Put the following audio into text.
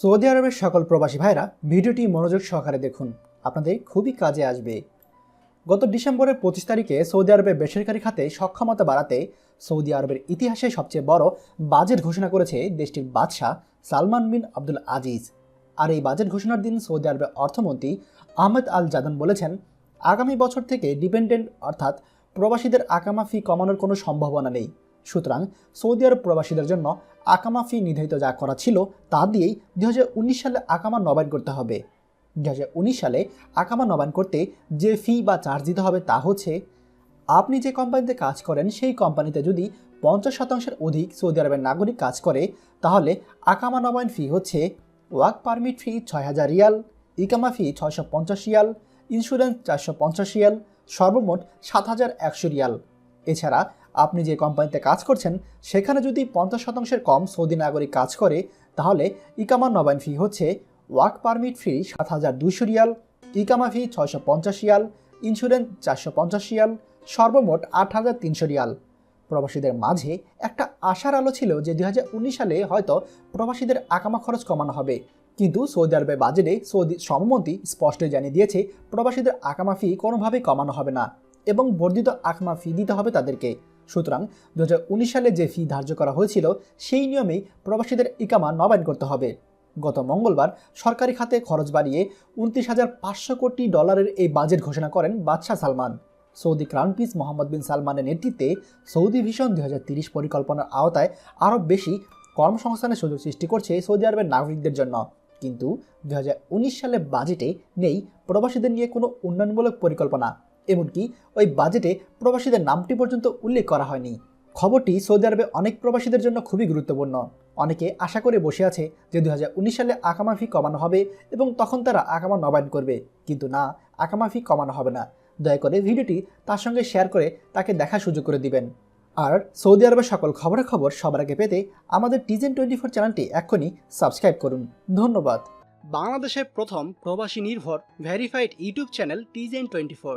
Saudi আরবের সকল প্রবাসী ভাইরা ভিডিওটি মনোযোগ সহকারে দেখুন। আপনাদের খুবই কাজে আসবে। গত ডিসেম্বরের পঁচিশ তারিখে সৌদি আরবের বেসরকারি খাতে সক্ষমতা বাড়াতে সৌদি আরবের ইতিহাসে সবচেয়ে বড় বাজেট ঘোষণা করেছে দেশটির বাদশাহ সালমান বিন আব্দুল আজিজ। আর এই বাজেট ঘোষণার দিন সৌদি আরবের অর্থমন্ত্রী আহমেদ আল জাদান বলেছেন, আগামী বছর থেকে ডিপেন্ডেন্ট অর্থাৎ প্রবাসীদের আকামা ফি কমানোর কোনো সম্ভাবনা নেই। সুতরাং সৌদি আরব প্রবাসীদের জন্য আকামা ফি নির্ধারিত যা করা ছিল তা দিয়েই দু হাজার উনিশ সালে আকামা নবায়ন করতে হবে। দু হাজার উনিশ সালে আকামা নবায়ন করতে যে ফি বা চার্জ দিতে হবে তা হচ্ছে, আপনি যে কোম্পানিতে কাজ করেন সেই কোম্পানিতে যদি পঞ্চাশ শতাংশের অধিক সৌদি আরবের নাগরিক কাজ করে, তাহলে আকামা নবায়ন ফি হচ্ছে ওয়ার্ক পারমিট ফি ছয় হাজার রিয়াল, ইকামা ফি ছয়শো পঞ্চাশ রিয়াল, ইন্স্যুরেন্স চারশো পঞ্চাশ রিয়াল, সর্বমোট সাত হাজার একশো রিয়াল। এছাড়া আপনি যে কোম্পানিতে কাজ করছেন, সেখানে যদি পঞ্চাশ শতাংশের কম সৌদি নাগরিক কাজ করে, তাহলে ইকামা নবায়ন ফি হচ্ছে ওয়ার্ক পারমিট ফি সাত হাজার দুশো রিয়াল, ইকামা ফি ছয়শো পঞ্চাশ রিয়াল ইন্স্যুরেন্স চারশো পঞ্চাশ রিয়াল, সর্বমোট আট হাজার তিনশো রিয়াল। প্রবাসীদের মাঝে একটা আশার আলো ছিল যে দু হাজার উনিশ সালে হয়তো প্রবাসীদের আকামা খরচ কমানো হবে। কিন্তু সৌদি আরবের বাজেটে সৌদি সমমন্ত্রী স্পষ্ট জানিয়ে দিয়েছে, প্রবাসীদের আকামা ফি কোনোভাবেই কমানো হবে না এবং বর্ধিত আকামা ফি দিতে হবে তাদেরকে। সুতরাং দু হাজার উনিশ সালে যে ফি ধার্য করা হয়েছিল, সেই নিয়মেই প্রবাসীদের ইকামা নবায়ন করতে হবে। গত মঙ্গলবার সরকারি খাতে খরচ বাড়িয়ে উনত্রিশ হাজার পাঁচশো কোটি ডলারের এই বাজেট ঘোষণা করেন বাদশাহ Salman. Saudi crown prince Mohammed bin সালমানের নেতৃত্বে সৌদি ভিশন দুই পরিকল্পনার আওতায় আরও বেশি কর্মসংস্থানের সুযোগ সৃষ্টি করছে সৌদি আরবের নাগরিকদের জন্য। কিন্তু দু সালে বাজেটে নেই প্রবাসীদের নিয়ে কোনো উন্নয়নমূলক পরিকল্পনা। এমনকি ওই বাজেটে প্রবাসীদের নামটি পর্যন্ত উল্লেখ করা হয়নি। খবরটি সৌদি আরবে অনেক প্রবাসীদের জন্য খুবই গুরুত্বপূর্ণ। অনেকে আশা করে বসে আছে যে দু হাজার উনিশ সালে আকামা ফি কমানো হবে এবং তখন তারা আকামা নবায়ন করবে। কিন্তু না আকামা ফি কমানো হবে না। দয়া করে ভিডিওটি তার সঙ্গে শেয়ার করে তাকে দেখার সুযোগ করে দিবেন। আর সৌদি আরবের সকল খবরাখবর সবার আগে পেতে আমাদের টিজেন টোয়েন্টি ফোর চ্যানেলটি এক্ষুনি সাবস্ক্রাইব করুন। ধন্যবাদ। বাংলাদেশের প্রথম প্রবাসী নির্ভর ভেরিফাইড ইউটিউব চ্যানেল টিজেন টোয়েন্টি ফোর